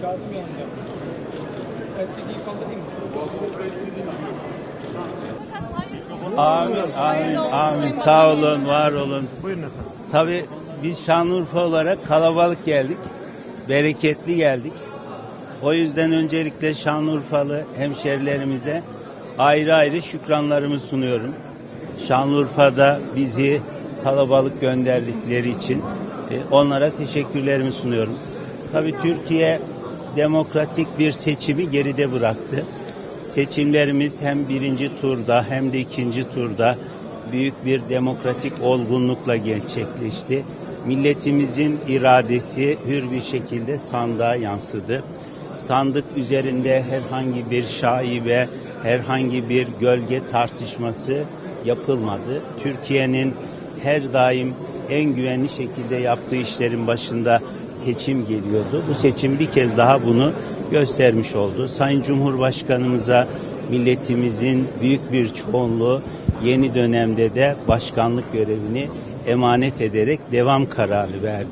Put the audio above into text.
Kağıtım yanında. Erkeliği kaldırayım? Amin, amin, amin. Sağ olun, var olun. Buyurun efendim. Tabii biz Şanlıurfa olarak kalabalık geldik. Bereketli geldik. O yüzden öncelikle Şanlıurfalı hemşerilerimize ayrı ayrı şükranlarımı sunuyorum. Şanlıurfa'da bizi kalabalık gönderdikleri için e, onlara teşekkürlerimi sunuyorum. Tabii Türkiye demokratik bir seçimi geride bıraktı. Seçimlerimiz hem birinci turda hem de ikinci turda büyük bir demokratik olgunlukla gerçekleşti. Milletimizin iradesi hür bir şekilde sandığa yansıdı. Sandık üzerinde herhangi bir şaibe, herhangi bir gölge tartışması yapılmadı. Türkiye'nin her daim en güvenli şekilde yaptığı işlerin başında seçim geliyordu. Bu seçim bir kez daha bunu göstermiş oldu. Sayın Cumhurbaşkanımıza milletimizin büyük bir çoğunluğu yeni dönemde de başkanlık görevini emanet ederek devam kararı verdi.